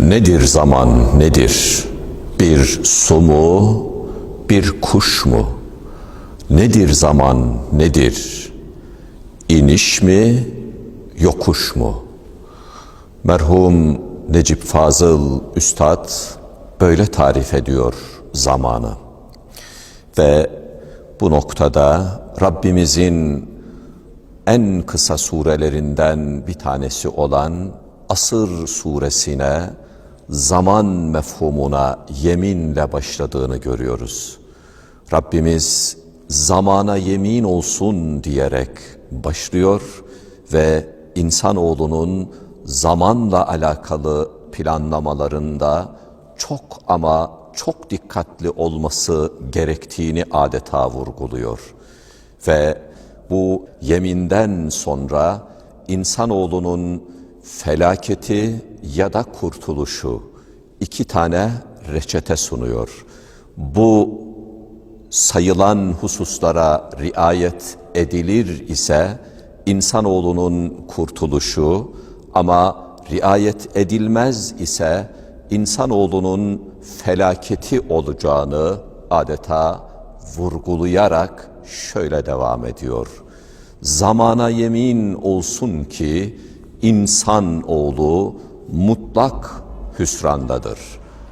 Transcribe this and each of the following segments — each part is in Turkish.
Nedir zaman nedir? Bir su mu, bir kuş mu? Nedir zaman nedir? İniş mi, yokuş mu? Merhum Necip Fazıl Üstad böyle tarif ediyor zamanı. Ve bu noktada Rabbimizin en kısa surelerinden bir tanesi olan Asır suresine zaman mefhumuna yeminle başladığını görüyoruz. Rabbimiz zamana yemin olsun diyerek başlıyor ve insanoğlunun zamanla alakalı planlamalarında çok ama çok dikkatli olması gerektiğini adeta vurguluyor. Ve bu yeminden sonra insanoğlunun felaketi ya da kurtuluşu iki tane reçete sunuyor. Bu sayılan hususlara riayet edilir ise insanoğlunun kurtuluşu ama riayet edilmez ise insanoğlunun felaketi olacağını adeta vurgulayarak şöyle devam ediyor. Zamana yemin olsun ki insan oğlu mutlak hüsrandadır,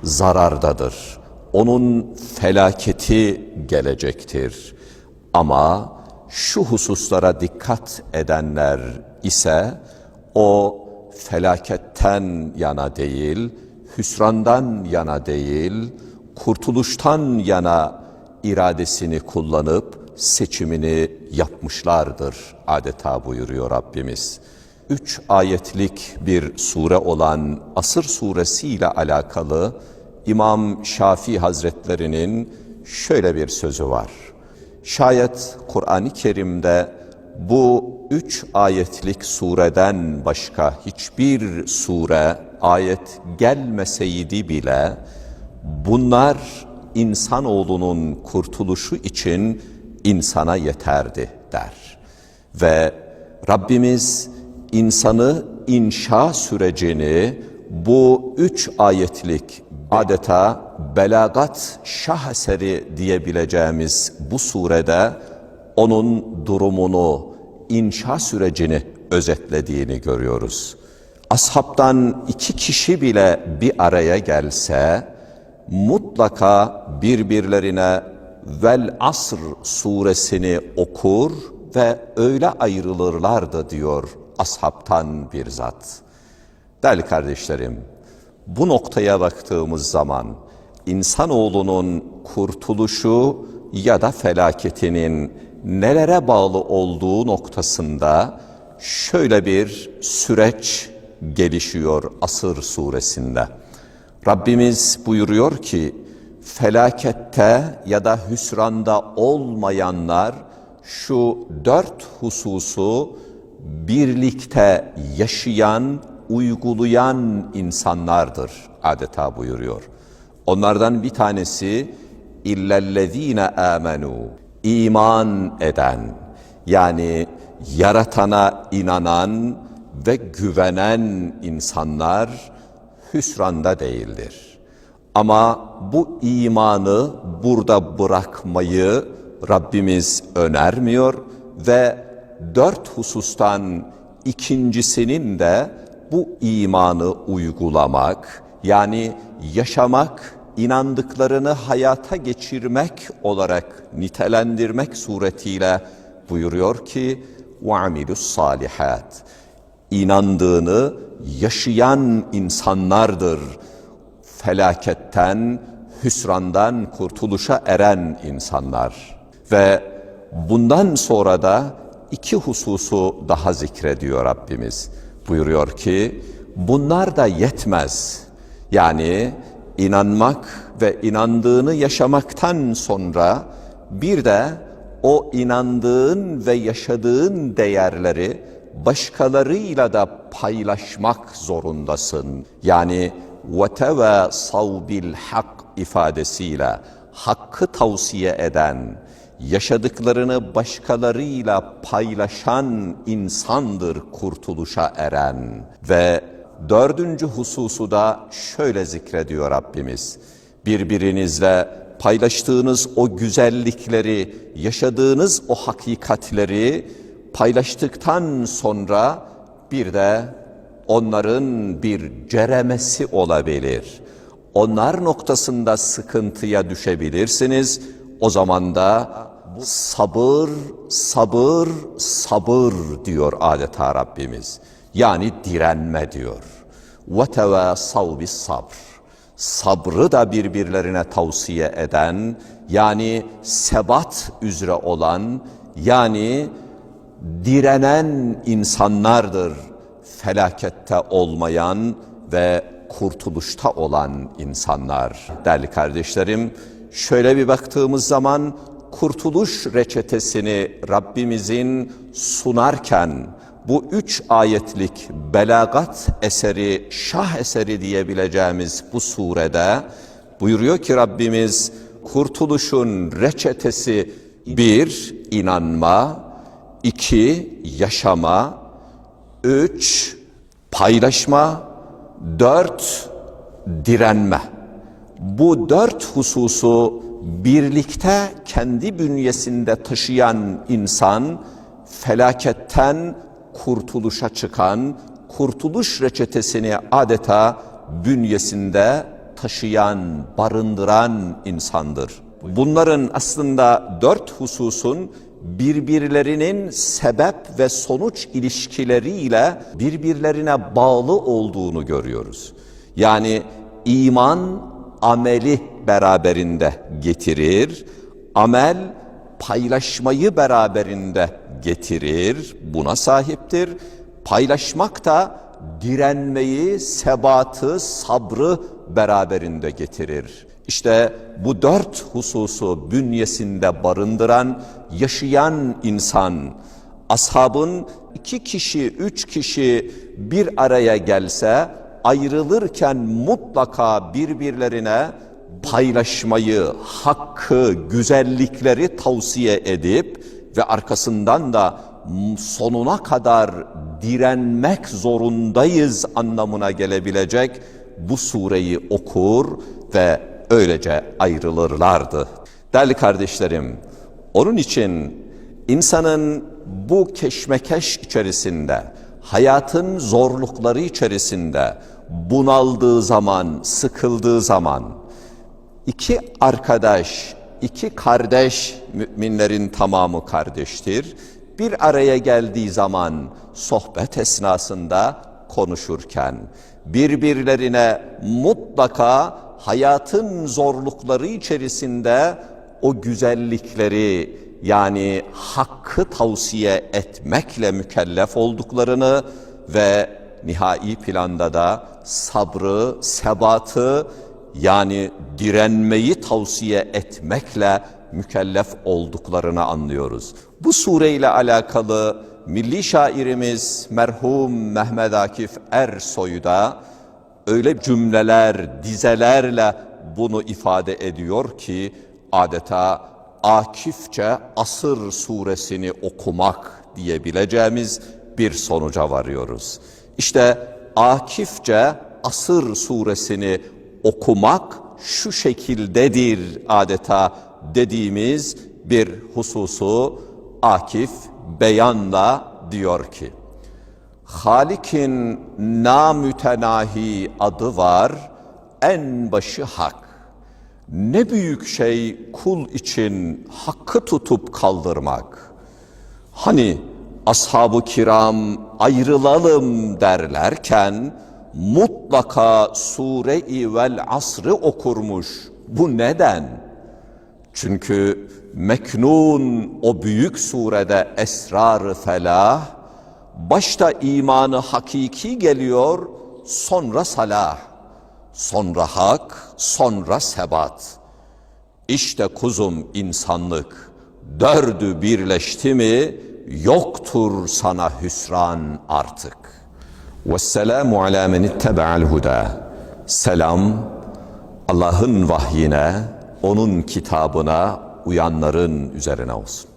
zarardadır. Onun felaketi gelecektir. Ama şu hususlara dikkat edenler ise o felaketten yana değil, hüsrandan yana değil, kurtuluştan yana iradesini kullanıp seçimini yapmışlardır adeta buyuruyor Rabbimiz. Üç ayetlik bir sure olan Asır suresi ile alakalı İmam Şafii Hazretlerinin şöyle bir sözü var. Şayet Kur'an-ı Kerim'de bu üç ayetlik sureden başka hiçbir sure, ayet gelmeseydi bile bunlar insanoğlunun kurtuluşu için insana yeterdi der. Ve Rabbimiz insanı inşa sürecini bu üç ayetlik adeta belagat şaheseri diyebileceğimiz bu surede onun durumunu, inşa sürecini özetlediğini görüyoruz. Ashabtan iki kişi bile bir araya gelse mutlaka birbirlerine Vel Asr suresini okur ve öyle ayrılırlardı diyor ashabtan bir zat. Değerli kardeşlerim, bu noktaya baktığımız zaman insanoğlunun kurtuluşu ya da felaketinin nelere bağlı olduğu noktasında şöyle bir süreç gelişiyor Asır suresinde. Rabbimiz buyuruyor ki felakette ya da hüsranda olmayanlar şu dört hususu birlikte yaşayan, uygulayan insanlardır adeta buyuruyor. Onlardan bir tanesi illellezine amenu iman eden yani yaratana inanan ve güvenen insanlar hüsranda değildir. Ama bu imanı burada bırakmayı Rabbimiz önermiyor ve dört husustan ikincisinin de bu imanı uygulamak yani yaşamak, inandıklarını hayata geçirmek olarak nitelendirmek suretiyle buyuruyor ki وَعَمِلُوا الصَّالِحَاتِ İnandığını yaşayan insanlardır. Felaketten, hüsrandan kurtuluşa eren insanlar. Ve bundan sonra da iki hususu daha zikrediyor Rabbimiz. Buyuruyor ki bunlar da yetmez. Yani inanmak ve inandığını yaşamaktan sonra bir de o inandığın ve yaşadığın değerleri başkalarıyla da paylaşmak zorundasın. Yani وَتَوَاسَوْ بِالْحَقِّ ifadesiyle hakkı tavsiye eden, yaşadıklarını başkalarıyla paylaşan insandır kurtuluşa eren ve dördüncü hususu da şöyle zikrediyor Rabbimiz. Birbirinizle paylaştığınız o güzellikleri, yaşadığınız o hakikatleri paylaştıktan sonra bir de onların bir ceremesi olabilir. Onlar noktasında sıkıntıya düşebilirsiniz O zaman da sabır, sabır, sabır diyor adeta Rabbimiz. Yani direnme diyor. وَتَوَاسَوْ sabr. Sabrı da birbirlerine tavsiye eden, yani sebat üzere olan, yani direnen insanlardır. Felakette olmayan ve kurtuluşta olan insanlar. Değerli kardeşlerim, şöyle bir baktığımız zaman kurtuluş reçetesini Rabbimizin sunarken bu üç ayetlik belagat eseri, şah eseri diyebileceğimiz bu surede buyuruyor ki Rabbimiz kurtuluşun reçetesi bir inanma, iki yaşama, üç paylaşma, dört direnme. Bu dört hususu birlikte kendi bünyesinde taşıyan insan felaketten kurtuluşa çıkan, kurtuluş reçetesini adeta bünyesinde taşıyan, barındıran insandır. Bunların aslında dört hususun birbirlerinin sebep ve sonuç ilişkileriyle birbirlerine bağlı olduğunu görüyoruz. Yani iman ameli beraberinde getirir, amel paylaşmayı beraberinde getirir, buna sahiptir. Paylaşmak da direnmeyi, sebatı, sabrı beraberinde getirir. İşte bu dört hususu bünyesinde barındıran, yaşayan insan, ashabın iki kişi, üç kişi bir araya gelse, ayrılırken mutlaka birbirlerine paylaşmayı, hakkı, güzellikleri tavsiye edip ve arkasından da sonuna kadar direnmek zorundayız anlamına gelebilecek bu sureyi okur ve öylece ayrılırlardı. Değerli kardeşlerim, onun için insanın bu keşmekeş içerisinde, hayatın zorlukları içerisinde bunaldığı zaman, sıkıldığı zaman, iki arkadaş, iki kardeş, müminlerin tamamı kardeştir. Bir araya geldiği zaman sohbet esnasında konuşurken birbirlerine mutlaka hayatın zorlukları içerisinde o güzellikleri yani hakkı tavsiye etmekle mükellef olduklarını ve nihai planda da sabrı, sebatı yani direnmeyi tavsiye etmekle mükellef olduklarını anlıyoruz. Bu sureyle alakalı milli şairimiz merhum Mehmet Akif Ersoy da öyle cümleler, dizelerle bunu ifade ediyor ki adeta Akifçe Asır suresini okumak diyebileceğimiz bir sonuca varıyoruz. İşte Akifçe Asır suresini okumak şu şekildedir adeta dediğimiz bir hususu Akif beyanla diyor ki Halik'in namütenahi adı var, en başı hak. Ne büyük şey kul için hakkı tutup kaldırmak. Hani ashab-ı kiram ayrılalım derlerken mutlaka sure-i vel asrı okurmuş. Bu neden? Çünkü Meknun o büyük surede esrar felah, başta imanı hakiki geliyor, sonra salah, sonra hak, sonra sebat. İşte kuzum insanlık, dördü birleşti mi, yoktur sana hüsran artık. Vesselamu ala men ittebe'al huda. Selam, Allah'ın vahyine, onun kitabına uyanların üzerine olsun.